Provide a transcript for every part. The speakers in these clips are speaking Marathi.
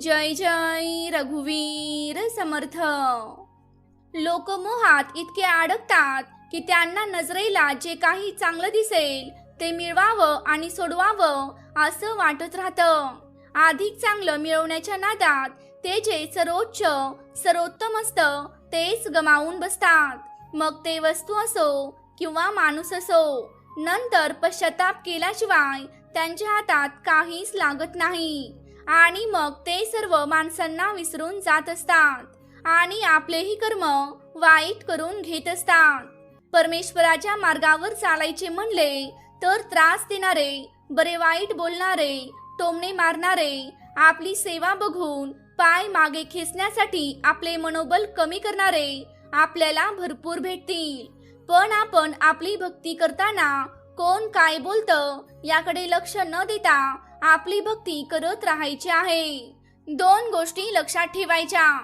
जय जय रघुवीर समर्थ. लोक मोहात इतके अडकतात की त्यांना नजरेला जे काही चांगलं दिसेल ते मिळवावं आणि सोडवावं असं वाटत राहतं. अधिक चांगलं मिळवण्याच्या नादात ते जे सर्वोच्च सर्वोत्तम असतं तेच गमावून बसतात. मग ते वस्तू असो किंवा माणूस असो नंतर पश्चाताप केल्याशिवाय त्यांच्या हातात काहीच लागत नाही. आणि मग ते सर्व माणसांना विसरून जात असतात. आणि आपलेही कर्म वाईट करून घेत असतात. परमेश्वराच्या मार्गावर चालायचे म्हणले तर त्रास देणारे बरे वाईट बोलणारे टोमणे मारणारे आपली सेवा बघून पाय मागे खेचण्यासाठी आपले मनोबल कमी करणारे आपल्याला भरपूर भेटतील. पण आपण आपली भक्ती करताना कोण काय बोलतं याकडे लक्ष न देता आपली भक्ती करत राहायची आहे. दोन गोष्टी लक्षात ठेवायच्या.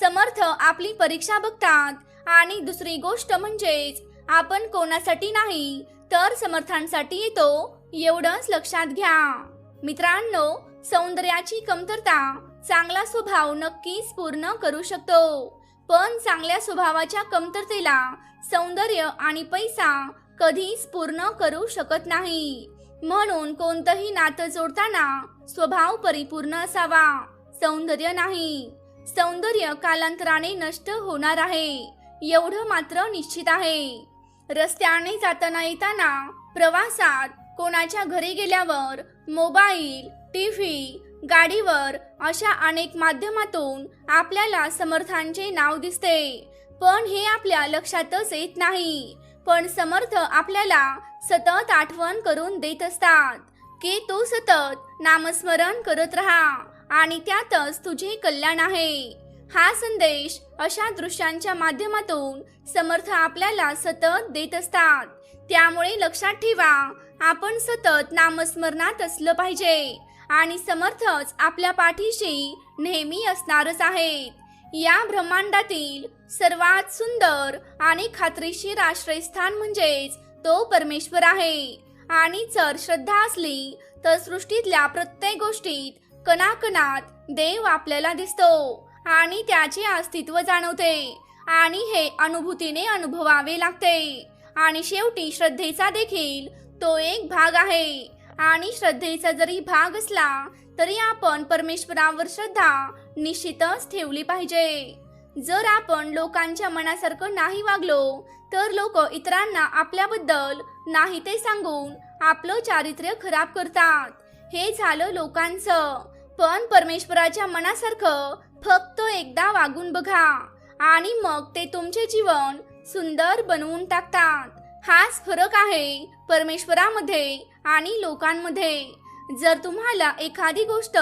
समर्थ आपली परीक्षा बघतात आणि दुसरी गोष्ट म्हणजेच आपण कोणासाठी नाही तर समर्थांसाठी येतो एवढंच लक्षात घ्या. मित्रांनो सौंदर्याची कमतरता चांगला स्वभाव नक्कीच पूर्ण करू शकतो. पण चांगल्या स्वभावाच्या कमतरतेला सौंदर्य आणि पैसा कधीच पूर्ण करू शकत नाही. म्हणून कोणतंही नातं जोडताना स्वभाव परिपूर्ण असावा. सौंदर्य नाही. सौंदर्य कालांतराने नष्ट होणार आहे. एवढं मात्र निश्चित आहे. रस्त्याने जाताना येताना प्रवासात कोणाच्या घरी गेल्यावर मोबाईल टीव्ही गाडीवर अशा अनेक माध्यमातून आपल्याला समर्थांचे नाव दिसते. पण हे आपल्या लक्षातच येत नाही. पण समर्थ आपल्याला सतत आठवण करून देत असतात. की तू सतत नामस्मरण करत राहा आणि त्यातच तुझे कल्याण आहे. हा संदेश अशा दृश्यांच्या माध्यमातून समर्थ आपल्याला सतत देत असतात. त्यामुळे लक्षात ठेवा आपण सतत नामस्मरणात असलं पाहिजे आणि समर्थच आपल्या पाठीशी नेहमी असणारच आहेत. या ब्रह्मांडातील सर्वात सुंदर आणि खात्रीशीर आश्रयस्थान म्हणजेच तो परमेश्वर आहे. आणि जर श्रद्धा असली तर सृष्टीतल्या प्रत्येक गोष्टीत कणाकणात देव आपल्याला दिसतो आणि त्याचे अस्तित्व जाणवते आणि हे अनुभूतीने अनुभवावे लागते. आणि शेवटी श्रद्धेचा देखील तो एक भाग आहे. आणि श्रद्धेचा जरी भाग असला तरी आपण परमेश्वरावर श्रद्धा निश्चितच ठेवली पाहिजे. जर आपण लोकांच्या मनासारखं नाही वागलो तर लोक इतरांना आपल्याबद्दल नाही ते सांगून आपलं चारित्र्य खराब करतात. हे झालं लोकांचं. पण परमेश्वराच्या मनासारखं फक्त एकदा वागून बघा आणि मग ते तुमचे जीवन सुंदर बनवून टाकतात. हाच फरक आहे परमेश्वरामध्ये आणि लोकांमध्ये. जर तुम्हाला एखादी गोष्ट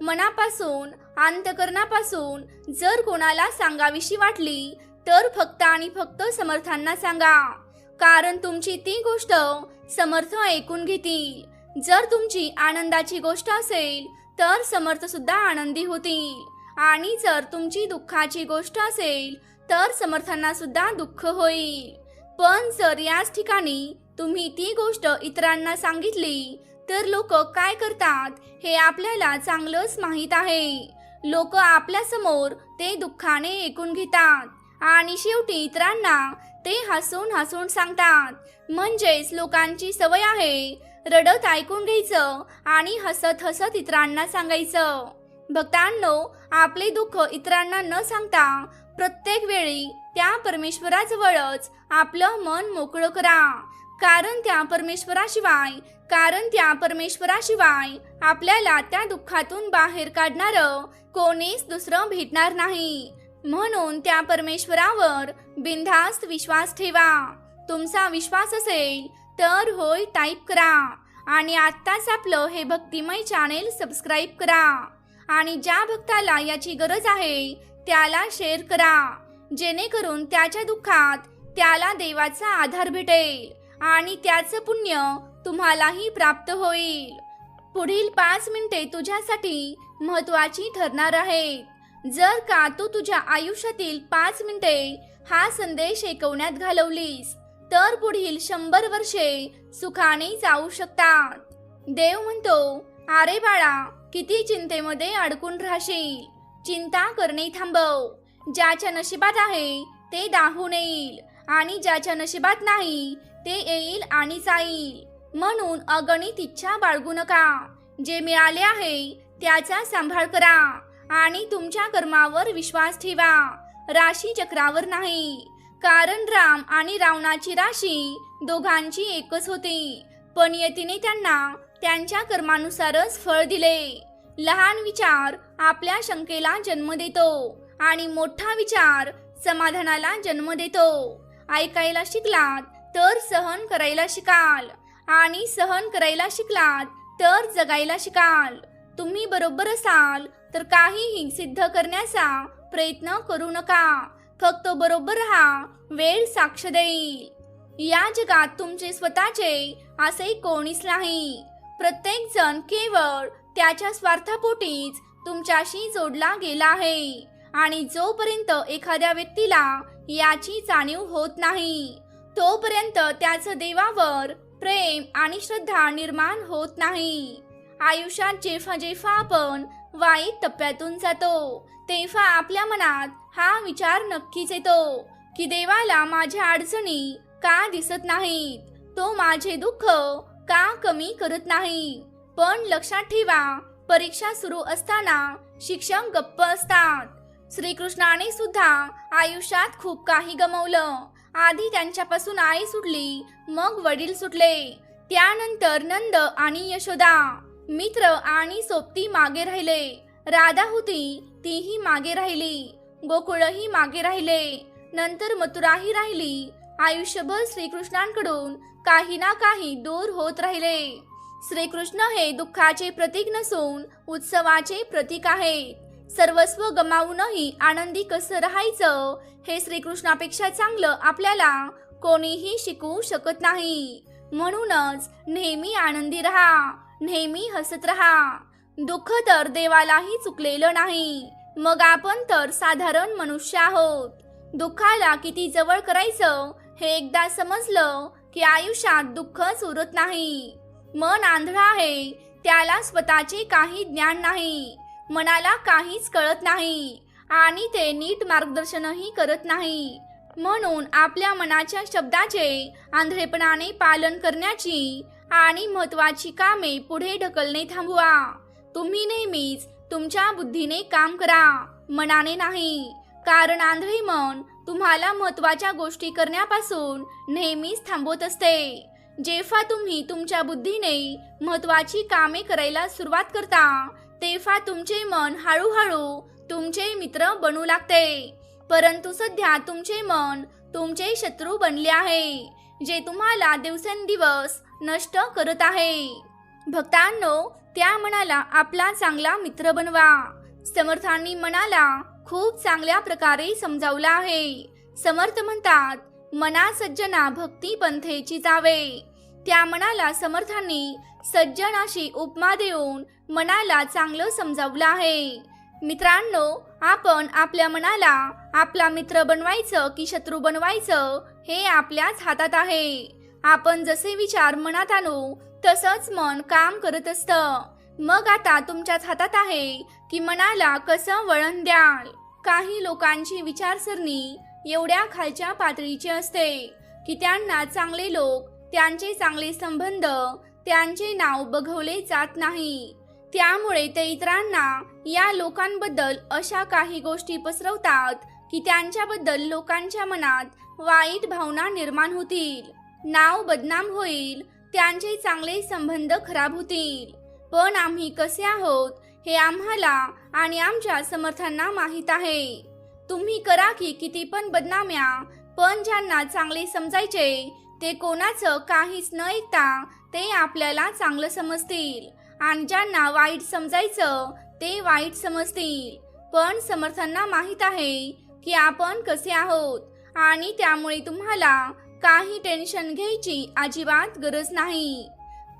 मनापासून अंतकरणापासून जर कोणाला सांगावीशी वाटली तर फक्त आणि फक्त समर्थांना सांगा. कारण तुमची ती गोष्ट समर्थ ऐकून घेतील. जर तुमची आनंदाची गोष्ट असेल तर समर्थ सुद्धा आनंदी होतील. आणि जर तुमची दुःखाची गोष्ट असेल तर समर्थांना सुद्धा दुःख होईल. पण जर याच ठिकाणी तुम्ही ती गोष्ट इतरांना सांगितली तर लोक काय करतात हे आपल्याला चांगलंच माहीत आहे. लोक आपल्यासमोर ते दुःखाने ऐकून घेतात आणि शेवटी इतरांना ते हसून हसून सांगतात. म्हणजेच लोकांची सवय आहे रडत ऐकून घ्यायचं आणि हसत हसत इतरांना सांगायचं. भक्तांनो आपले दुःख इतरांना न सांगता प्रत्येक वेळी त्या परमेश्वराजवळच आपलं मन मोकळं करा. कारण त्या परमेश्वराशिवाय कारण त्या परमेश्वराशिवाय आपल्याला त्या दुःखातून बाहेर काढणार कोणीच दुसरं भेटणार नाही. म्हणून त्या परमेश्वरावर बिनधास्त विश्वास ठेवा. तुमचा विश्वास असेल तर होय टाईप करा आणि आत्ताच आपलं हे भक्तिमय चॅनेल सबस्क्राईब करा आणि ज्या भक्ताला याची गरज आहे त्याला शेअर करा जेणेकरून त्याच्या दुःखात त्याला देवाचा आधार भेटेल. आणि त्याचं पुण्य तुम्हालाही प्राप्त होईल. पुढील पाच मिनिटे तुझ्यासाठी महत्वाची ठरणार आहेत. जर का तू तुझ्या आयुष्यातील पाच मिनिटे हा संदेश ऐकवण्यात घालवलीस तर पुढील शंभर वर्षे सुखाने जाऊ शकतात. देव म्हणतो अरे बाळा किती चिंतेमध्ये अडकून राहशील. चिंता करणे थांबव. ज्याच्या नशिबात आहे ते दाहून येईल आणि ज्याच्या नशिबात नाही ते येईल आणि जाईल. म्हणून अगणित इच्छा बाळगू नका. जे मिळाले आहे त्याचा सांभाळ करा आणि तुमच्या कर्मावर विश्वास ठेवा. राशी चक्रावर नाही. कारण राम आणि रावणाची राशी दोघांची एकच होती. पण यतीने त्यांना त्यांच्या कर्मानुसारच फळ दिले. लहान विचार आपल्या शंकेला जन्म देतो आणि मोठा विचार समाधानाला जन्म देतो. ऐकायला शिकलात तर सहन करायला शिकाल. आणि सहन करायला शिकलात तर जगायला शिकाल. तुम्ही बरोबर असाल तर काहीही सिद्ध करण्याचा प्रयत्न करू नका. फक्त बरोबर राहा वेळ साक्ष देईल. या जगात तुमचे स्वतःचे असे कोणीच नाही. प्रत्येक जण केवळ त्याच्या स्वार्थापोटीच तुमच्याशी जोडला गेला आहे. आणि जोपर्यंत एखाद्या व्यक्तीला याची जाणीव होत नाही तोपर्यंत त्याचं देवावर प्रेम आणि श्रद्धा निर्माण होत नाही. आयुष्यात जेव्हा जेव्हा आपण वाईट टप्प्यातून जातो तेव्हा आपल्या मनात हा विचार नक्कीच येतो की देवाला माझ्या अडचणी का दिसत नाहीत? तो माझे दुःख का कमी करत नाही? पण लक्षात ठेवा परीक्षा सुरू असताना शिक्षक गप्प असतात. श्रीकृष्णाने सुद्धा आयुष्यात खूप काही गमवलं. आधी त्यांच्यापासून आई सुटली मग वडील सुटले. त्यानंतर नंद आणि यशोदा मित्र आणि सोबती मागे राहिले. राधा होती तीही मागे राहिली. गोकुळही मागे राहिले. नंतर मथुराही राहिली. आयुष्यभर श्रीकृष्णांकडून काही ना काही दूर होत राहिले. श्रीकृष्ण हे दुःखाचे प्रतीक नसून उत्सवाचे प्रतीक आहेत. सर्वस्व गमावूनही आनंदी कसं राहायचं? हे श्रीकृष्णापेक्षा चांगलं आपल्याला कोणीही शिकवू शकत नाही. म्हणूनच नेहमी आनंदी राहा नेहमी हसत राहा. दुःख तर देवालाही चुकलेलं नाही. मग आपण तर साधारण मनुष्य आहोत. दुःखाला किती जवळ करायचं हे एकदा समजलं की आयुष्यात दुःखच उरत नाही. मन आंधळ आहे त्याला स्वतःचे काही ज्ञान नाही. मनाला काहीच कळत नाही. आणि ते नीट मार्गदर्शनही करत नाही. म्हणून आपल्या मनाच्या शब्दाचे आंधळेपणाने पालन करण्याची आणि महत्वाची कामे पुढे ढकलणे थांबवा. तुम्ही नेहमीच तुमच्या बुद्धीने काम करा. मनाने नाही. कारण आंधळे मन तुम्हाला महत्त्वाच्या गोष्टी करण्यापासून नेहमीच थांबवत असते. जेव्हा तुम्ही तुमच्या बुद्धीने महत्वाची कामे करायला सुरुवात करता तेव्हा तुमचे मन हळूहळू तुमचे मित्र बनू लागते. परंतु सध्या तुमचे मन तुमचे शत्रू बनले आहे जे तुम्हाला दिवसेंदिवस नष्ट करत आहे. भक्तांनो त्या मनाला आपला चांगला मित्र बनवा. समर्थांनी मनाला खूप चांगल्या प्रकारे समजावला आहे. समर्थ म्हणतात मना सज्जना भक्ती पंथेची जावे. त्या मनाला समर्थांनी सज्जनाशी उपमा देऊन मनाला चांगलं समजावलं आहे. मित्रांनो आपण आपल्या मनाला आपला मित्र बनवायचं की शत्रू बनवायचं हे आपल्याच हातात आहे. आपण जसे विचार मनात आणू तसंच मन काम करत असतं. मग आता तुमच्याच हातात आहे की मनाला कसं वळण द्याल? काही लोकांची विचारसरणी एवढ्या खालच्या पातळीची असते की त्यांना चांगले लोक त्यांचे चांगले संबंध त्यांचे नाव बघवले जात नाही. त्यामुळे ते इतरांना या लोकांबद्दल अशा काही गोष्टी पसरवतात की त्यांच्याबद्दल लोकांच्या मनात वाईट भावना निर्माण होतील. नाव बदनाम होईल त्यांचे चांगले संबंध खराब होतील. पण आम्ही कसे आहोत हे आम्हाला आणि आमच्या समर्थांना माहीत आहे. तुम्ही करा की किती पण बदनाम्या पण ज्यांना चांगले समजायचे ते कोणाचं काहीच न ऐकता ते आपल्याला चांगलं समजतील. आणि ज्यांना वाईट समजायचं ते वाईट समजतील. पण समर्थांना माहीत आहे की आपण कसे आहोत आणि त्यामुळे तुम्हाला काही टेन्शन घ्यायची अजिबात गरज नाही.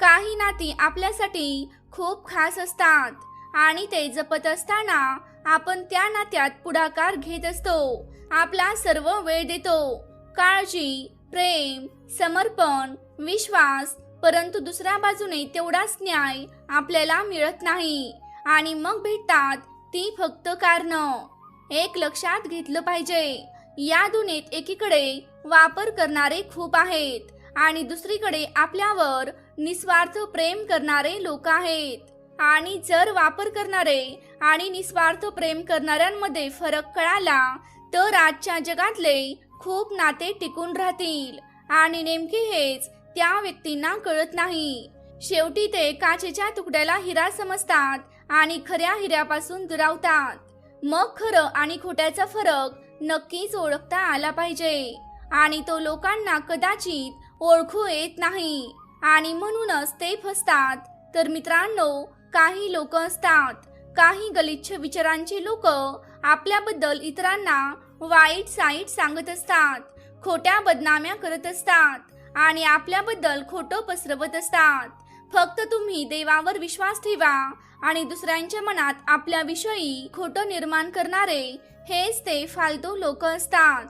काही नाती आपल्यासाठी खूप खास असतात आणि ते जपत असताना आपण त्या नात्यात पुढाकार घेत असतो. आपला सर्व वेळ देतो. काळजी प्रेम समर्पण विश्वास परंतु दुसऱ्या बाजूने तेवढाच न्याय आपल्याला मिळत नाही. आणि मग भेटतात ती फक्त कारणं. एक लक्षात घेतलं पाहिजे. या दुनियेत एकीकडे वापर करणारे खूप आहेत आणि दुसरीकडे आपल्यावर निस्वार्थ प्रेम करणारे लोक आहेत. आणि जर वापर करणारे आणि निस्वार्थ प्रेम करणाऱ्यांमध्ये फरक कळाला तर आजच्या जगातले खूप नाते टिकून राहतील. आणि नेमके हेच त्या व्यक्तींना कळत नाही. शेवटी ते काचेच्या तुकड्याला हिरा समजतात आणि खऱ्या हिऱ्यापासून दुरावतात. मग खरं आणि खोट्याचा फरक नक्कीच ओळखता आला पाहिजे. आणि तो लोकांना कदाचित ओळखू येत नाही. आणि म्हणूनच ते फसतात. तर मित्रांनो काही लोक असतात. काही गलिच्छ विचारांची लोक आपल्याबद्दल इतरांना वाईट साईट सांगत असतात. खोट्या बदनाम्या करत असतात. आणि आपल्याबद्दल खोटं पसरवत असतात. फक्त तुम्ही देवावर विश्वास ठेवा आणि दुसऱ्यांच्या मनात आपल्याविषयी खोटं निर्माण करणारे हेच ते फालतू लोक असतात.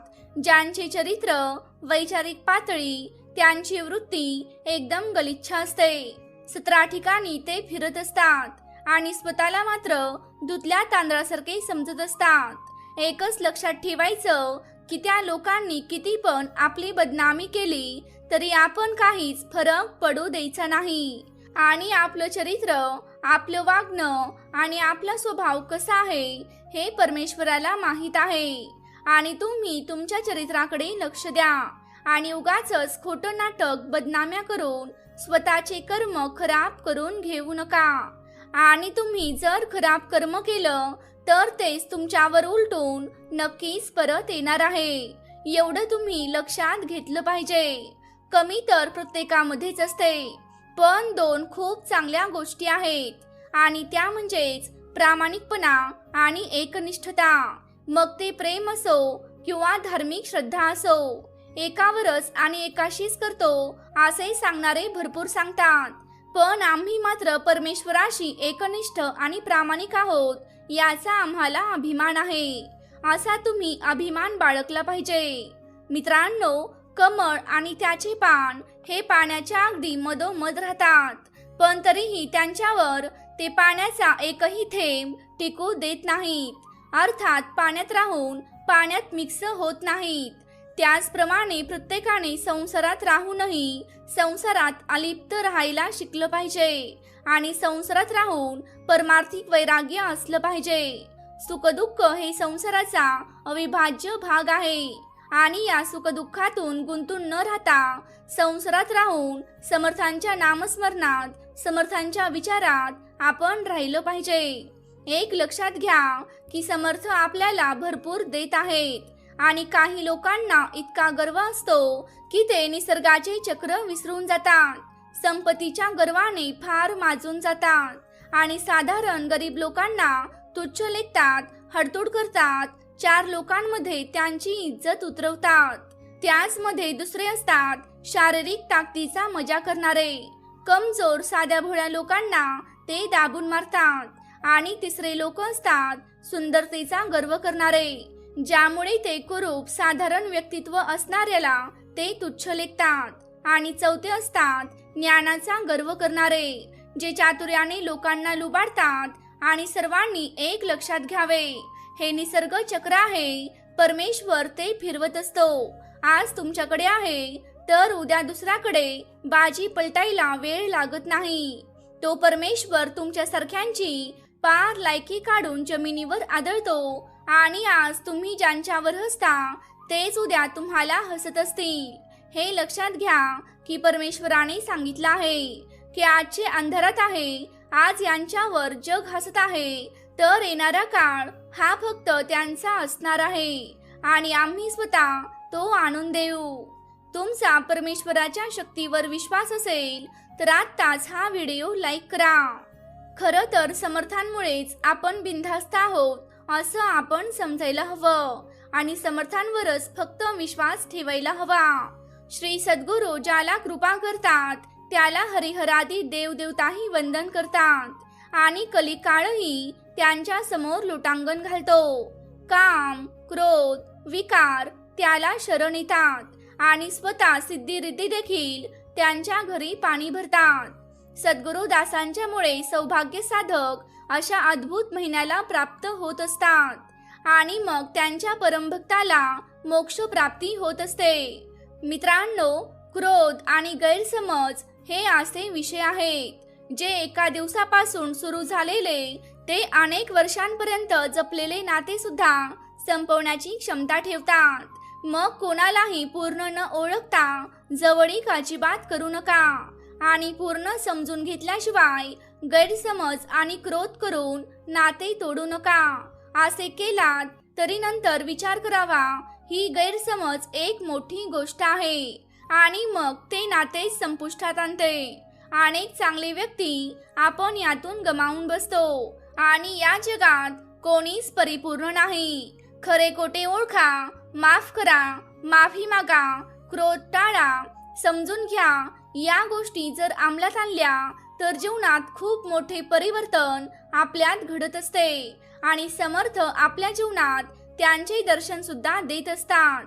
ज्यांचे चरित्र वैचारिक पातळी त्यांची वृत्ती एकदम गलिच्छ असते. सतरा ठिकाणी ते फिरत असतात आणि स्वतःला मात्र दुधल्या तांदळासारखे समजत असतात. एकच लक्षात ठेवायचं की त्या लोकांनी किती पण आपली बदनामी केली तरी आपण काहीच फरक पडू द्यायचा नाही. आणि आपलं चरित्र आपलं वागणं आणि आपला स्वभाव कसा आहे हे परमेश्वराला माहीत आहे. आणि तुम्ही तुमच्या चरित्राकडे लक्ष द्या आणि उगाच खोटं नाटक बदनाम्या करून स्वतःचे कर्म खराब करून घेऊ नका. आणि तुम्ही जर खराब कर्म केलं तर तेच तुमच्यावर उलटून नक्कीच परत येणार आहे. एवढं तुम्ही लक्षात घेतलं पाहिजे. कमी तर प्रत्येकामध्येच असते. पण दोन खूप चांगल्या गोष्टी आहेत. आणि त्या म्हणजेच प्रामाणिकपणा आणि एकनिष्ठता. मग ते प्रेम असो किंवा धार्मिक श्रद्धा असो एकावरच आणि एकाशीच करतो असे सांगणारे भरपूर सांगतात. पण आम्ही मात्र परमेश्वराशी एकनिष्ठ आणि प्रामाणिक आहोत याचा आम्हाला अभिमान आहे. असा तुम्ही अभिमान बाळगला पाहिजे. मित्रांनो कमळ आणि त्याचे पान हे पाण्याच्या अगदी मधोमध राहतात पण तरीही त्यांच्यावर ते पाण्याचा एकही थेंब टिकू देत नाहीत. अर्थात पाण्यात राहून पाण्यात मिक्स होत नाहीत. त्याचप्रमाणे प्रत्येकाने संसारात राहूनही संसारात अलिप्त राहायला शिकलं पाहिजे आणि संसारात राहून परमार्थिक वैराग्य असलं पाहिजे. सुखदुःख हे संसाराचा अविभाज्य भाग आहे आणि या सुखदुःखातून गुंतून न राहता संसारात राहून समर्थांच्या नामस्मरणात समर्थांच्या विचारात आपण राहिलं पाहिजे. एक लक्षात घ्या की समर्थ आपल्याला भरपूर देत आहेत. आणि काही लोकांना इतका गर्व असतो की ते निसर्गाचे चक्र विसरून जातात. संपत्तीच्या गर्वाने फार माजून जातात आणि साधारण गरीब लोकांना तुच्छ लेखतात हडतोड करतात. चार लोकांमध्ये त्यांची इज्जत उतरवतात. त्याचमध्ये दुसरे असतात शारीरिक ताकदीचा मजा करणारे. कमजोर साध्या भोळ्या लोकांना ते दाबून मारतात आणि तिसरे लोक असतात सुंदरतेचा गर्व करणारे. ज्यामुळे ते कुरूप साधारण व्यक्तित्व असणाऱ्याला ते तुच्छ लेखतात आणि चौथे असतात ज्ञानाचा गर्व करणारे जे चातुर्याने लोकांना लुबाडतात आणि सर्वांनी एक लक्षात घ्यावे. हे निसर्ग चक्र आहे परमेश्वर ते फिरवत असतो. आज तुमच्याकडे आहे तर उद्या दुसऱ्याकडे बाजी पलटायला वेळ लागत नाही. तो परमेश्वर तुमच्यासारख्यांची पार लायकी काढून जमिनीवर आदळतो आणि आज तुम्ही ज्यांच्यावर हसता तेच उद्या तुम्हाला हसत असतील. हे लक्षात घ्या की परमेश्वराने सांगितलं आहे की आजचे अंधारात आहे आज यांच्यावर जग हसत आहे तर येणारा काळ हा फक्त त्यांचा असणार आहे. आणि आम्ही स्वतः तो आणून देऊ. तुमचा परमेश्वराच्या शक्तीवर विश्वास असेल तर आत्ताच हा व्हिडिओ लाईक करा. खरं तर समर्थांमुळेच आपण बिनधास्त आहोत असं आपण समजायला हवं. आणि समर्थांवरच फक्त विश्वास ठेवायला हवा. श्री सद्गुरू ज्याला कृपा करतात त्याला हरिहरादी देवदेवताही वंदन करतात. आणि कलिकाळही त्यांच्यासमोर लोटांगण घालतो. काम क्रोध विकार त्याला शरण येतात. आणि स्वतः सिद्धिरिद्धी देखील त्यांच्या घरी पाणी भरतात. सद्गुरू दासांच्यामुळे सौभाग्य साधक अशा अद्भुत महिन्याला प्राप्त होत असतात. आणि मग त्यांच्या परमभक्ताला मोक्ष प्राप्ती होत असते. मित्रांनो क्रोध आणि गैरसमज हे असे विषय आहेत जे एका दिवसापासून सुरू झालेले ते अनेक वर्षांपर्यंत जपलेले नाते सुद्धा संपवण्याची क्षमता ठेवतात. मग कोणालाही पूर्ण न ओळखता जवळीक अजिबात करू नका. आणि पूर्ण समजून घेतल्याशिवाय गैरसमज आणि क्रोध करून नाते तोडू नका. असे केलात तरी नंतर विचार करावा. ही गैरसमज एक मोठी गोष्ट आहे. आणि मग ते नाते संपुष्टात आणते. अनेक चांगले व्यक्ती आपण यातून गमावून बसतो. आणि या जगात कोणीच परिपूर्ण नाही. खरे कोटे ओळखा माफ करा माफी मागा क्रोध टाळा समजून घ्या. या गोष्टी जर अंमलात आणल्या तर जीवनात खूप मोठे परिवर्तन आपल्यात घडत असते आणि समर्थ आपल्या जीवनात त्यांचे दर्शन सुद्धा देत असतात.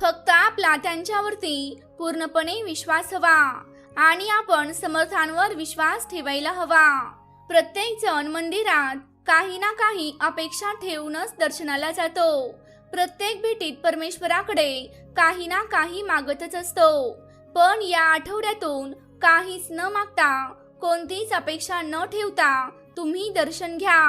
फक्त आपला त्यांच्यावरती पूर्णपणे विश्वास हवा आणि आपण समर्थांवर विश्वास ठेवायला हवा. प्रत्येक जण मंदिरात काही ना काही अपेक्षा ठेवूनच दर्शनाला जातो. प्रत्येक भेटीत परमेश्वराकडे काही ना काही मागतच असतो. पण या आठवड्यातून काहीच न मागता कोणतीच अपेक्षा न ठेवता तुम्ही दर्शन घ्या.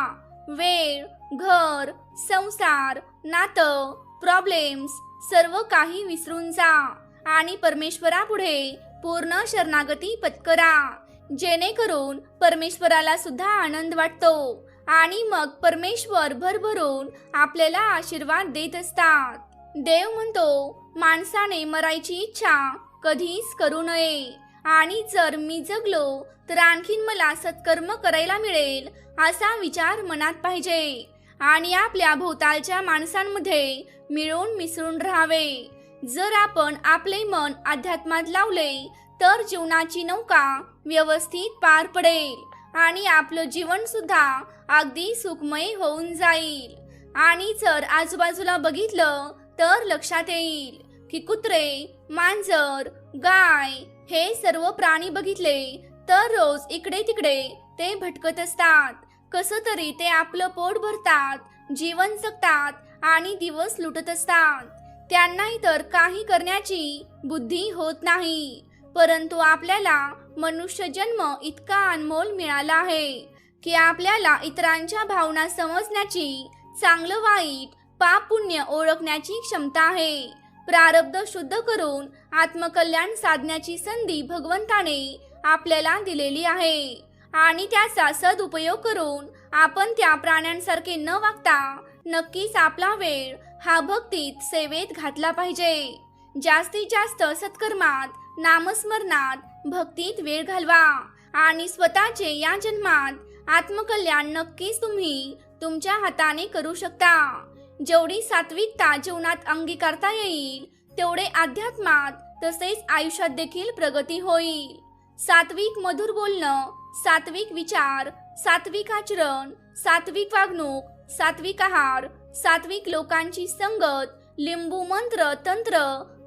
वेळ घर संसार नातं प्रॉब्लेम्स सर्व काही विसरून जा आणि परमेश्वरापुढे पूर्ण शरणागती पत्करा. जेणेकरून परमेश्वराला सुद्धा आनंद वाटतो आणि मग परमेश्वर भरभरून आपल्याला आशीर्वाद देत असतात. देव म्हणतो माणसाने मरायची इच्छा कधीच करू नये. आणि जर मी जगलो तर आणखीन मला सत्कर्म करायला मिळेल असा विचार मनात पाहिजे. आणि आपल्या भोवतालच्या माणसांमध्ये मिळून मिसळून राहावे. जर आपण आपले मन अध्यात्मात लावले तर जीवनाची नौका व्यवस्थित पार पडेल आणि आपलं जीवन सुद्धा अगदी सुखमय होऊन जाईल. आणि जर आजूबाजूला बघितलं तर लक्षात येईल की कुत्रे मांजर गाय हे सर्व प्राणी बघितले तर रोज इकडे तिकडे ते भटकत असतात. कसं तरी ते आपलं पोट भरतात जीवन जगतात आणि दिवस लुटत असतात. त्यांना इतर काही करण्याची बुद्धी होत नाही. परंतु आपल्याला मनुष्य जन्म इतका अनमोल मिळाला आहे की आपल्याला इतरांच्या भावना समजण्याची चांगलं वाईट पाप पुण्य ओळखण्याची क्षमता आहे. प्रारब्ध शुद्ध करून आत्मकल्याण साधण्याची संधी भगवंताने आपल्याला दिलेली आहे. आणि त्याचा सदुपयोग करून आपण त्या प्राण्यांसारखे न वागता नक्कीच आपला वेळ हा भक्तीत सेवेत घातला पाहिजे. जास्तीत जास्त सत्कर्मात नामस्मरणात भक्तीत वेळ घालवा आणि स्वतःचे या जन्मात आत्मकल्याण नक्कीच तुम्ही तुमच्या हाताने करू शकता. जेवढी सात्विकता जीवनात अंगीकारता येईल तेवढे अध्यात्मात तसेच आयुष्यात देखील प्रगती होईल. सात्विक मधुर बोलणं सात्विक विचार सात्विक आचरण सात्विक वागणूक सात्विक आहार सात्विक लोकांची संगत लिंबू मंत्र तंत्र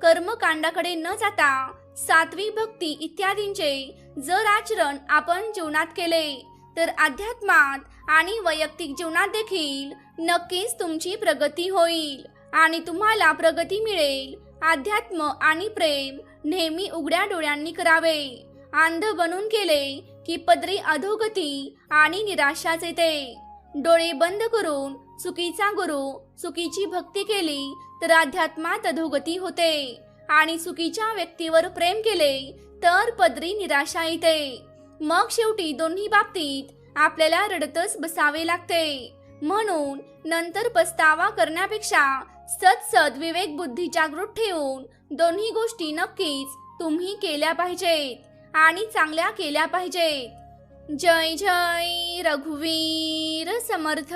कर्मकांडाकडे न जाता सात्विक भक्ती इत्यादींचे जर आचरण आपण जीवनात केले तर अध्यात्मात आणि वैयक्तिक जीवनात देखील नक्कीच तुमची प्रगती होईल आणि तुम्हाला प्रगती मिळेल. अध्यात्म आणि प्रेम नेहमी उघड्या डोळ्यांनी करावे. अंध बनून केले की पदरी अधोगती आणि निराशाच येते. डोळे बंद करून चुकीचा गुरु चुकीची भक्ती केली तर अध्यात्मात अधोगती होते आणि चुकीच्या व्यक्तीवर प्रेम केले तर पदरी निराशा येते. मग शेवटी दोन्ही बाबतीत आपल्याला रडतच बसावे लागते. म्हणून नंतर पस्तावा करण्यापेक्षा सतसत विवेक बुद्धी जागृत ठेवून दोन्ही गोष्टी नक्कीच तुम्ही केल्या पाहिजेत आणि चांगल्या केल्या पाहिजेत. जय जय रघुवीर समर्थ.